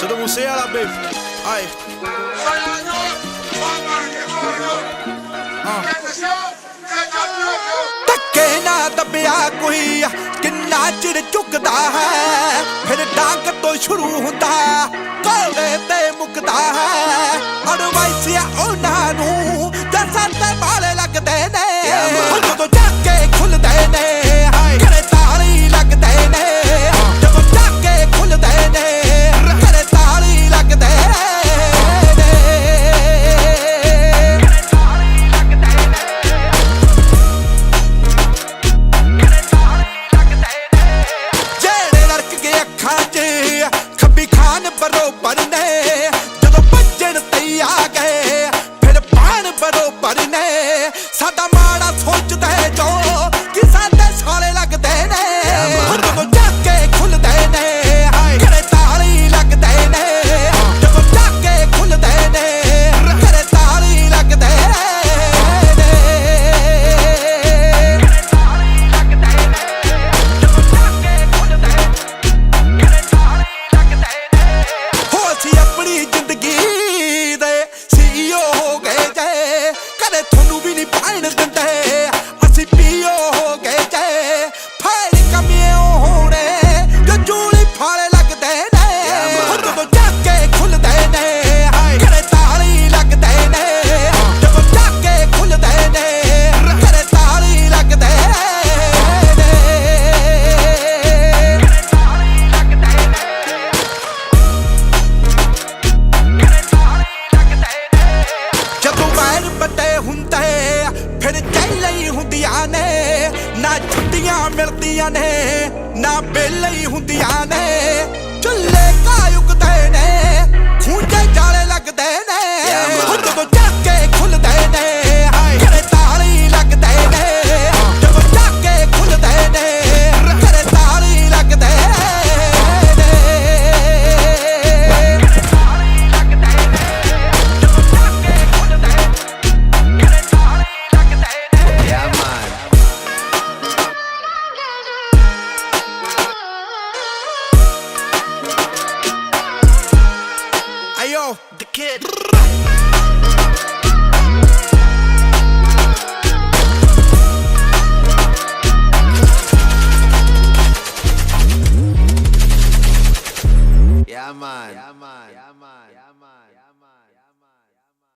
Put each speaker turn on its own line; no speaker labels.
Så de måste göra biff. Aj.
ਧੱਕੇ ਨਾ ਦੱਬਿਆ ਕੋਈ ਕਿੰਨਾ ਚਿਰ ਚੁੱਕਦਾ ਹੈ ਫਿਰ ਡਾਂਗ ਤੋਂ ਸ਼ੁਰੂ ਹੁੰਦਾ நீ பயணத்தை ਹੀ ਹੁੰਦੀਆਂ ਨੇ ਨਾ ਛੁੱਟੀਆਂ ਮਿਲਦੀਆਂ ਨੇ ਨਾ ਬੇਲੇ ਹੀ ਹੁੰਦੀਆਂ ਨੇ। ਚੁੱਲੇ ਕਾ ਉਗਦੇ ਨੇ ਖੂੰਜੇ ਜਾਲੇ ਲੱਗਦੇ ਨੇ। ਜਦੋਂ kid.
Yeah, man.
Yeah, man.
Yeah, man. Yeah, man.